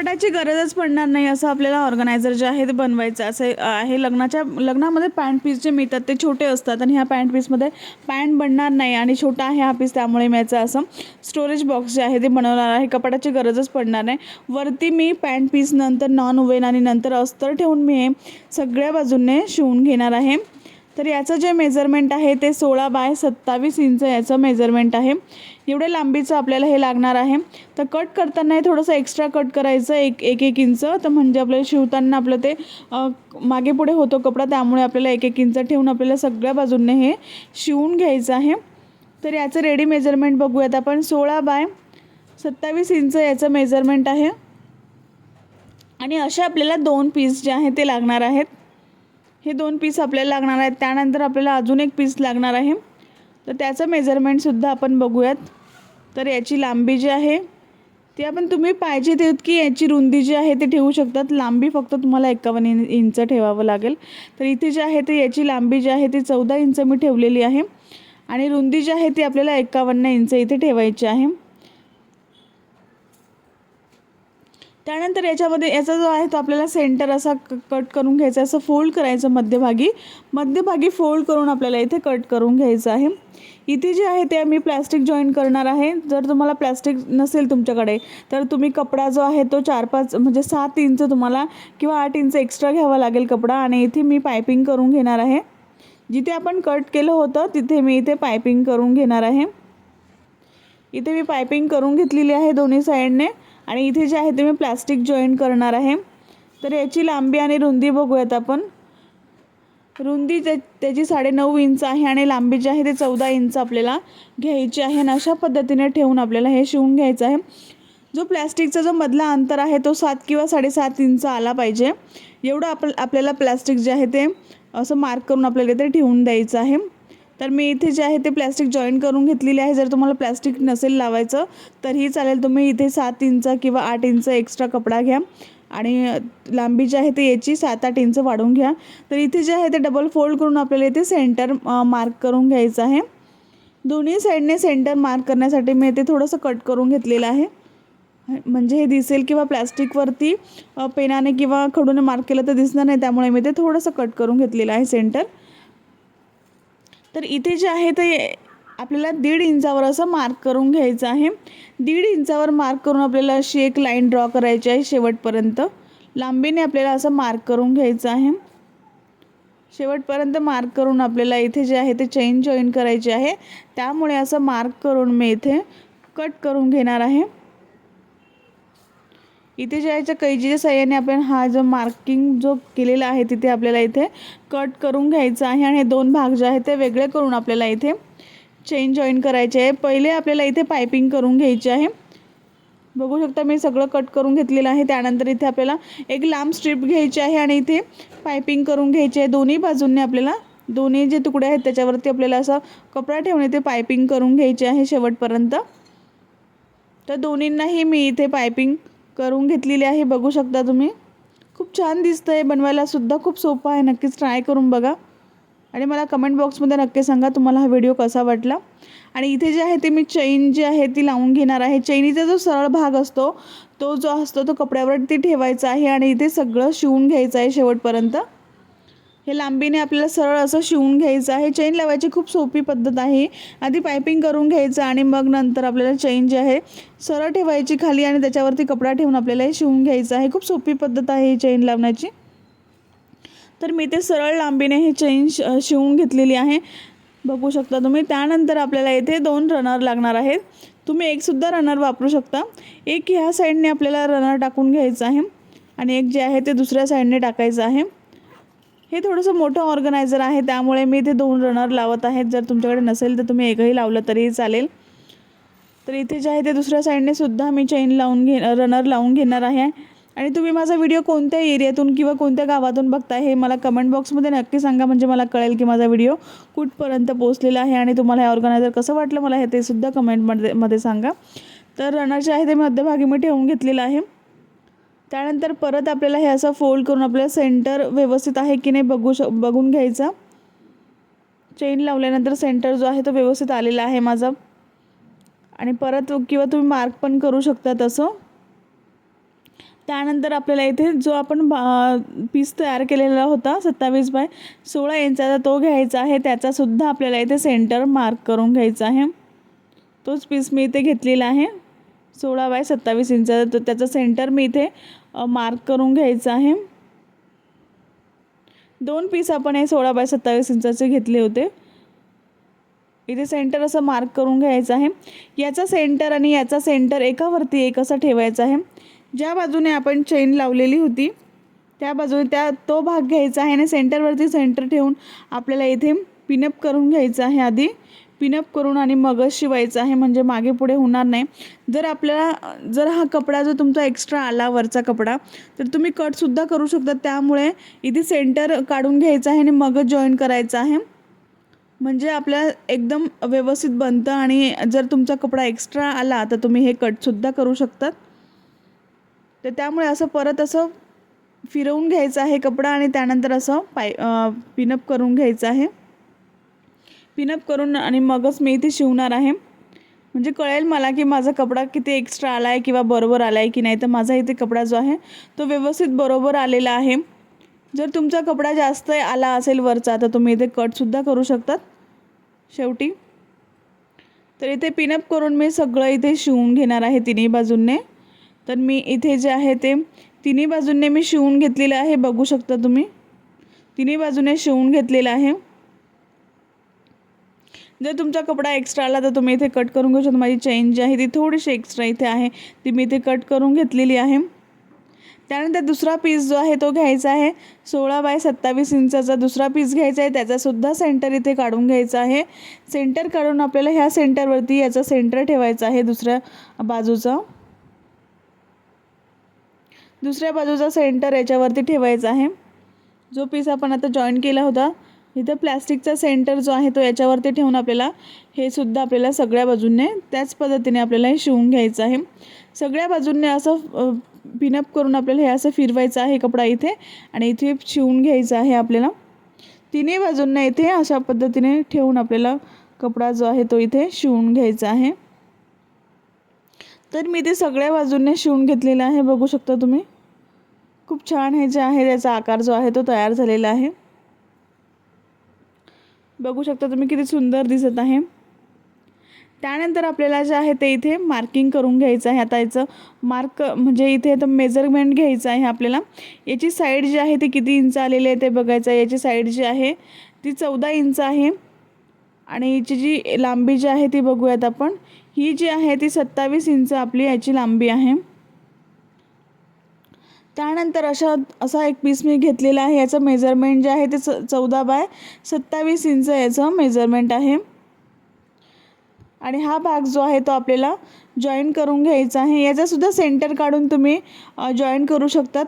कपाटाची गरजच पडणार नाही असं आपल्याला ऑर्गनायझर जे आहे ते बनवायचं असं आहे. लग्नाच्या लग्नामध्ये पॅन्ट पीस जे मिळतात ते छोटे असतात आणि ह्या पॅन्ट पीसमध्ये पॅन्ट बनणार नाही आणि छोटा आहे हा पीस त्यामुळे मिळायचं असं. स्टोरेज बॉक्स जे आहे ते बनवणार आहे. कपाटाची गरजच पडणार नाही. वरती मी पॅन्ट पीस नंतर नॉन ओवेन आणि नंतर अस्तर ठेवून मी हे सगळ्या बाजूने शिवून घेणार आहे. तर याचं जे मेजरमेंट आहे ते सोळा बाय सत्तावीस इंच याचं मेजरमेंट आहे. एवढ्या लांबीचं आपल्याला हे लागणार आहे. तर कट करताना हे थोडंसं एक्स्ट्रा कट करायचं एक एक एक इंच तर म्हणजे आपल्याला शिवताना आपलं ते मागे पुढे होतो कपडा त्यामुळे आपल्याला एक एक इंच ठेवून आपल्याला सगळ्या बाजूंनी हे शिवून घ्यायचं आहे. तर याचं रेडी मेजरमेंट बघूयात आपण. सोळा बाय सत्तावीस इंच याचं मेजरमेंट आहे. आणि असे आपल्याला दोन पीस जे आहे ते लागणार आहेत. हे दोन पीस आपल्याला लागणार आहेत. त्यानंतर आपल्याला अजून एक पीस लागणार आहे. तर त्याचं मेजरमेंटसुद्धा आपण बघूयात. तर याची लांबी जी आहे ती आपण तुम्ही पाहिजे तितकी याची रुंदी जी आहे ती ठेवू शकतात. लांबी फक्त तुम्हाला एकावन्न इंच ठेवावं लागेल. तर इथे जे आहे ते याची लांबी जी आहे ती चौदा इंच मी ठेवलेली आहे. आणि रुंदी जी आहे ती आपल्याला एकावन्न इंच इथे ठेवायची आहे. त्यानंतर याच्यामध्ये याचा जो आहे तो आपल्याला सेंटर असा क कट करून घ्यायचा असं फोल्ड करायचं मध्यभागी. मध्यभागी फोल्ड करून आपल्याला इथे कट करून घ्यायचं आहे. इथे जे आहे ते मी प्लॅस्टिक जॉईन करणार आहे. जर तुम्हाला प्लॅस्टिक नसेल तुमच्याकडे तर तुम्ही कपडा जो आहे तो चार पाच म्हणजे सात इंच तुम्हाला किंवा आठ इंच एक्स्ट्रा घ्यावा लागेल कपडा आणि इथे मी पायपिंग करून घेणार आहे. जिथे आपण कट केलं होतं तिथे मी इथे पायपिंग करून घेणार आहे. इथे मी पायपिंग करून घेतलेली आहे दोन्ही साईडने आणि इथे जे आहे ते मी प्लॅस्टिक जॉईन करणार आहे. तर याची लांबी आणि रुंदी बघूयात आपण. रुंदी त्या त्याची साडेनऊ इंच आहे आणि लांबी जी आहे ते चौदा इंच आपल्याला घ्यायची आहे. आणि अशा पद्धतीने ठेवून आपल्याला हे शिवून घ्यायचं आहे. जो प्लॅस्टिकचा जो मधला अंतर आहे तो सात किंवा साडेसात इंच आला पाहिजे. एवढं आप आपल्याला प्लॅस्टिक जे आहे ते असं मार्क करून आपल्याला इथे ठेवून द्यायचं आहे. तर मी इथे जे आहे ते प्लॅस्टिक जॉईन करून घेतलेले आहे. जर तुम्हाला प्लॅस्टिक नसेल लावायचं तरीही चालेल. तुम्ही इथे सात इंच किंवा आठ इंच एक्स्ट्रा कपडा घ्या आणि लांबी जी आहे ते याची सात आठ इंच वाढवून घ्या. तर इथे जे आहे ते डबल फोल्ड करून आपल्याला इथे सेंटर मार्क करून घ्यायचं आहे. दोन्ही साईडने सेंटर मार्क करण्यासाठी मी इथे थोडंसं कट करून घेतलेलं आहे. म्हणजे हे दिसेल किंवा प्लॅस्टिकवरती पेनाने किंवा खडूने मार्क केलं तर दिसणार नाही. त्यामुळे मी ते थोडंसं कट करून घेतलेलं आहे सेंटर तर इथे जे आहे ते आपल्याला दीड इंचावर असं मार्क करून घ्यायचं आहे. दीड इंचावर मार्क करून आपल्याला अशी एक लाईन ड्रॉ करायची आहे शेवटपर्यंत. लांबीने आपल्याला असं मार्क करून घ्यायचं आहे. शेवटपर्यंत मार्क करून आपल्याला इथे जे आहे ते चेन जॉईन करायची आहे. त्यामुळे असं मार्क करून मी इथे कट करून घेणार आहे. इथे जे याच्या कैजीच्या साह्याने आपण हा जो मार्किंग जो केलेला आहे तिथे आपल्याला इथे कट करून घ्यायचं आहे आणि हे दोन भाग जे आहेत ते वेगळे करून आपल्याला इथे चेन जॉईन करायचे आहे. पहिले आपल्याला इथे पायपिंग करून घ्यायची आहे. बघू शकता मी सगळं कट करून घेतलेलं आहे. त्यानंतर इथे आपल्याला एक लांब स्ट्रीप घ्यायची आहे आणि इथे पायपिंग करून घ्यायची आहे. दोन्ही बाजूंनी आपल्याला दोन्ही जे तुकडे आहेत त्याच्यावरती आपल्याला असा कपडा ठेवून इथे पायपिंग करून घ्यायची आहे शेवटपर्यंत. तर दोन्हींनाही मी इथे पायपिंग करून घेतलेली आहे बघू शकता तुम्ही. खूप छान दिसतं आहे बनवायला सुद्धा खूप सोपं आहे नक्कीच ट्राय करून बघा. आणि मला कमेंट बॉक्समध्ये नक्की सांगा तुम्हाला हा व्हिडिओ कसा वाटला. आणि इथे जे आहे ते मी चैन जी आहे ती लावून घेणार आहे. चैनीचा जो सरळ भाग असतो तो जो असतो तो कपड्यावरती ठेवायचा आहे आणि इथे सगळं शिवून घ्यायचं आहे शेवटपर्यंत. हे लांबीने आपल्याला सरळ असं शिवून घ्यायचं आहे. चेन लावायची खूप सोपी पद्धत आहे. आधी पायपिंग करून घ्यायचं आणि मग नंतर आपल्याला चेन जी आहे सरळ ठेवायची खाली आणि त्याच्यावरती कपडा ठेवून आपल्याला हे शिवून घ्यायचं आहे. खूप सोपी पद्धत आहे ही चेन लावण्याची. तर मी ते सरळ लांबीने हे चेन श शिवून घेतलेली आहे. बघू शकता तुम्ही. त्यानंतर आपल्याला येथे दोन रनर लागणार आहेत. तुम्ही एकसुद्धा रनर वापरू शकता. एक ह्या साईडने आपल्याला रनर टाकून घ्यायचं आहे आणि एक जे आहे ते दुसऱ्या साईडने टाकायचं आहे. हे थोडंसं मोठं ऑर्गनायझर आहे त्यामुळे मी इथे दोन रनर लावत आहेत. जर तुमच्याकडे नसेल तर तुम्ही एकही लावलं तरीही चालेल. तर इथे जे आहे ते दुसऱ्या साईडने सुद्धा मी चेन लावून घे रनर लावून घेणार आहे. आणि तुम्ही माझा व्हिडिओ कोणत्या एरियातून किंवा कोणत्या गावातून बघताय हे मला कमेंट बॉक्समध्ये नक्की सांगा म्हणजे मला कळेल की माझा व्हिडिओ कुठपर्यंत पोहोचलेला आहे आणि तुम्हाला हे ऑर्गनायझर कसं वाटलं मला हे ते सुद्धा कमेंटमध्ये मध्ये सांगा. तर रनर जे आहे ते मध्यभागी मी ठेवून घेतलेलं आहे. त्यानंतर परत आपल्याला हे असं फोल्ड करून आपल्याला सेंटर व्यवस्थित आहे की नाही बघू श बघून घ्यायचा. चेन लावल्यानंतर सेंटर जो आहे तो व्यवस्थित आलेला आहे माझा. आणि परत किंवा तुम्ही मार्क पण करू शकता तसं. त्यानंतर आपल्याला इथे जो आपण पीस तयार केलेला होता सत्तावीस बाय सोळा इंचाचा तो घ्यायचा आहे. त्याचासुद्धा आपल्याला इथे सेंटर मार्क करून घ्यायचा आहे. तोच पीस मी इथे घेतलेला आहे. सोळा बाय सत्तावीस इंच. तर त्याचा सेंटर मी इथे मार्क करून घ्यायचा आहे. दोन पीस आपण हे सोळा बाय सत्तावीस इंचाचे घेतले होते. इथे सेंटर असं मार्क करून घ्यायचं आहे. याचा सेंटर आणि याचा सेंटर एकावरती एक असा ठेवायचा आहे. ज्या बाजूने आपण चेन लावलेली होती त्या बाजूने त्या तो भाग घ्यायचा आहे आणि सेंटरवरती सेंटर ठेवून आपल्याला इथे पिनअप करून घ्यायचं आहे आधी. पिनअप करून आणि मगच शिवायचं आहे म्हणजे मागे पुढे होणार नाही. जर आपल्याला जर हा कपडा जो तुमचा एक्स्ट्रा आला वरचा कपडा तर तुम्ही कटसुद्धा करू शकता. त्यामुळे इथे सेंटर काढून घ्यायचं आहे आणि मगच जॉईन करायचं आहे. म्हणजे आपल्या एकदम व्यवस्थित बनतं आणि जर तुमचा कपडा एक्स्ट्रा आला तर तुम्ही हे कटसुद्धा करू शकतात. तर त्यामुळे असं परत असं फिरवून घ्यायचं आहे कपडा आणि त्यानंतर असं पाय पिनअप करून घ्यायचं आहे. पिनअप करून आणि मगच मी इथे शिवणार आहे. म्हणजे कळेल मला की माझा कपडा किती एक्स्ट्रा आला आहे किंवा बरोबर आला आहे की नाही. तर माझा इथे कपडा जो आहे तो व्यवस्थित बरोबर आलेला आहे. जर तुमचा कपडा जास्त आला असेल वरचा तर तुम्ही इथे कटसुद्धा करू शकतात. शेवटी. तर इथे पिनअप करून मी सगळं इथे शिवून घेणार आहे तिन्ही बाजूंने. तर मी इथे जे आहे ते तिन्ही बाजूंनी मी शिवून घेतलेलं आहे बघू शकता तुम्ही. तिन्ही बाजूने शिवून घेतलेलं आहे. जर तुमचा कपडा एक्स्ट्रा आला तर तुम्ही इथे कट करून घेऊ शकता. माझी चेन जी आहे ती थोडीशी एक्स्ट्रा इथे आहे. ती मी इथे कट करून घेतलेली आहे. त्यानंतर दुसरा पीस जो आहे तो घ्यायचा आहे. सोळा बाय सत्तावीस इंचाचा दुसरा पीस घ्यायचा आहे. त्याचासुद्धा सेंटर इथे काढून घ्यायचा आहे. सेंटर काढून आपल्याला ह्या सेंटरवरती याचा सेंटर ठेवायचा आहे दुसऱ्या बाजूचा. दुसऱ्या बाजूचा सेंटर याच्यावरती ठेवायचा आहे. जो पीस आपण आता जॉईन केला होता इथं प्लॅस्टिकचा सेंटर जो आहे तो याच्यावरती ठेवून आपल्याला हे सुद्धा आपल्याला सगळ्या बाजूने त्याच पद्धतीने आपल्याला हे शिवून घ्यायचं आहे. सगळ्या बाजूने असं पिनअप करून आपल्याला हे असं फिरवायचं आहे कपडा इथे आणि इथे शिवून घ्यायचं आहे आपल्याला. तिन्ही बाजूंना इथे अशा पद्धतीने ठेवून आपल्याला कपडा जो आहे तो इथे शिवून घ्यायचा आहे. तर मी ते सगळ्या बाजूंनी शिवून घेतलेलं आहे बघू शकता तुम्ही. खूप छान हे जे आहे त्याचा आकार जो आहे तो तयार झालेला आहे. बघू शकता तुम्ही किती सुंदर दिसत आहे. त्यानंतर आपल्याला जे आहे ते इथे मार्किंग करून घ्यायचं आहे. आता याचं मार्क म्हणजे इथे तर मेजरमेंट घ्यायचं आहे आपल्याला. याची साईड जी आहे ती किती इंच आलेली आहे ते बघायचं आहे. याची साईड जी आहे ती चौदा इंच आहे. आणि याची जी लांबी जी आहे ती बघूयात आपण. ही जी आहे ती सत्तावीस इंच आपली याची लांबी आहे. त्यानंतर अशा असा एक पीस मी घेतलेला आहे. याचं मेजरमेंट जे आहे ते च चौदा बाय सत्तावीस इंच याचं मेजरमेंट आहे. आणि हा भाग जो आहे तो आपल्याला जॉईन करून घ्यायचा आहे. याचासुद्धा सेंटर काढून तुम्ही जॉईन करू शकतात.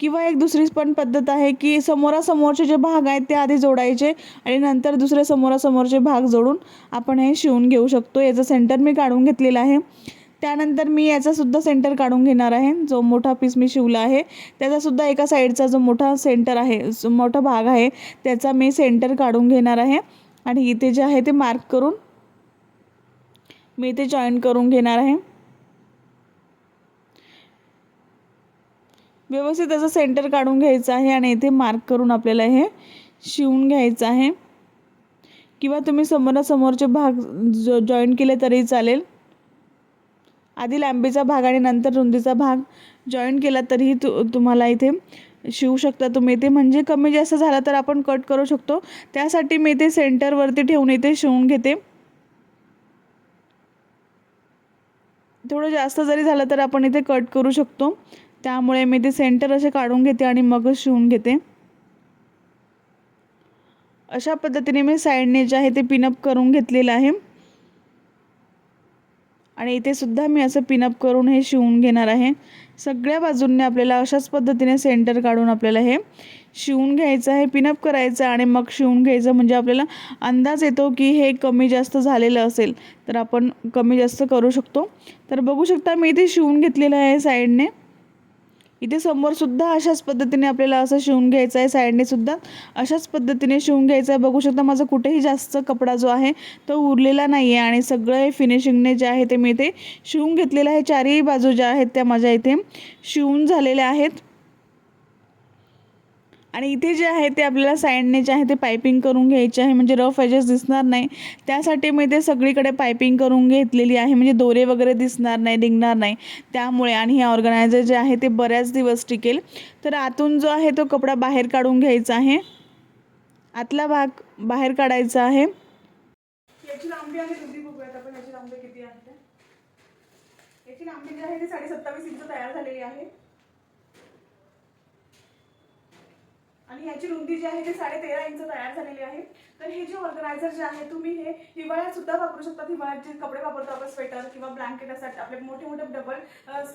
किंवा एक दुसरी पण पद्धत आहे की समोरासमोरचे जे भाग आहेत ते आधी जोडायचे आणि नंतर दुसरे समोरासमोरचे भाग जोडून आपण हे शिवून घेऊ शकतो. याचं सेंटर मी काढून घेतलेलं आहे. त्यानंतर मी याचासुद्धा सेंटर काढून घेणार आहे. जो मोठा पीस मी शिवला आहे त्याचासुद्धा एका साईडचा जो मोठा सेंटर आहे जो मोठा भाग आहे त्याचा मी सेंटर काढून घेणार आहे. आणि इथे जे आहे ते मार्क करून मी इथे जॉईन करून घेणार आहे. व्यवस्थित त्याचं सेंटर काढून घ्यायचं आहे आणि इथे मार्क करून आपल्याला हे शिवून घ्यायचं आहे. किंवा तुम्ही समोरासमोरचे भाग जॉईन केले तरी चालेल. आधी लांबीचा भाग आणि नंतर रुंदीचा भाग जॉईन केला तरीही तु तुम्हाला इथे शिवू शकता तुम्ही. इथे म्हणजे कमी जास्त झाला तर आपण कट करू शकतो. त्यासाठी मी इथे सेंटरवरती ठेवून इथे शिवून घेते. थोडं जास्त जरी झालं तर आपण इथे कट करू शकतो. त्यामुळे मी ते सेंटर असे काढून घेते आणि मगच शिवून घेते. अशा पद्धतीने मी साईडने जे आहे ते पिनअप करून घेतलेलं आहे. आणि इथे सुद्धा मी असं पिनअप करून हे शिवून घेणार आहे. सगळ्या बाजूंनी आपल्याला अशाच पद्धतीने सेंटर काढून आपल्याला हे शिवून घ्यायचं आहे पिनअप करायचं आणि मग शिवून घ्यायचं म्हणजे आपल्याला अंदाज येतो की हे कमी जास्त झालेलं असेल तर आपण कमी जास्त करू शकतो. तर बघू शकता मी इथे शिवून घेतलेलं आहे साईडने इथे समोर सुद्धा अशाच पद्धतीने आपल्याला असं शिवून घ्यायचं आहे साईडने सुद्धा अशाच पद्धतीने शिवून घ्यायचं आहे. बघू शकता माझा कुठेही जास्त कपडा जो आहे तो उरलेला नाही आहे आणि सगळं फिनिशिंगने जे आहे ते मी इथे शिवून घेतलेलं आहे. चारही बाजू ज्या आहेत त्या माझ्या इथे शिवून झालेल्या आहेत. आणि इथे जे आहे ते आपल्याला साईडने जे आहे ते पायपिंग करून घ्यायचे आहे. म्हणजे रफ एजेस दिसणार नाही. त्यासाठी मी ते सगळीकडे पायपिंग करून घेतलेली आहे. म्हणजे दोरे वगैरे दिसणार नाही निघणार नाही. त्यामुळे आणि हे ऑर्गनायझर जे आहे ते बऱ्याच दिवस टिकेल. तर आतून जो आहे तो कपडा बाहेर काढून घ्यायचा आहे. आतला भाग बाहेर काढायचा आहे. याची लांबी आहे तुम्ही बघूयात आपण. याची लांबी किती आहे? याची लांबी जी आहे ती साडे सत्तावीस इंच तयार झालेली आहे. आणि ह्याची रुंदी जी आहे ती साडे तेरा इंच तयार झालेली आहे. तर हे जे ऑर्गनायझर जे आहे तुम्ही हे हिवाळ्यात सुद्धा वापरू शकता. हिवाळ्यात जे कपडे वापरतो आपण स्वेटर किंवा ब्लँकेट असतात आपले मोठे मोठे डबल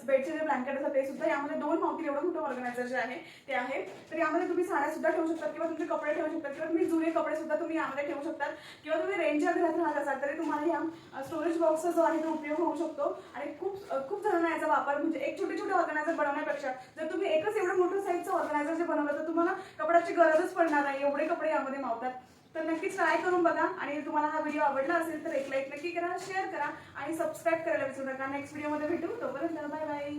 बेडचे जे ब्लँकेट असतात ते सुद्धा यामध्ये दोन मावतील एवढं मोठं ऑर्गनायझर जे आहे ते आहे. तर यामध्ये तुम्ही साड्या सुद्धा ठेवू शकता किंवा तुमचे कपडे ठेवू शकता किंवा तुम्ही जुने कपडे सुद्धा तुम्ही यामध्ये ठेवू शकतात किंवा तुम्ही रेंजच्या घरात राहत असाल तरी तुम्हाला या स्टोरेज बॉक्सचा जो आहे तो उपयोग होऊ शकतो. आणि खूप खूप जणांना याचा वापर म्हणजे एक छोटे छोटे ऑर्गनायझर बनवण्यापेक्षा जर तुम्ही एकच एवढं मोठं साईजचं ऑर्गनायझर जे बनवलं तर तुम्हाला कपड्याची गरजच पडणार नाही एवढे कपडे यामध्ये मावतात. तर नक्कीच ट्राय करून बघा. आणि तुम्हाला हा व्हिडिओ आवडला असेल तर एक लाईक नक्की करा शेअर करा आणि सबस्क्राईब करायला विसरू नका. नेक्स्ट व्हिडिओमध्ये भेटू. तोपर्यंत बाय बाय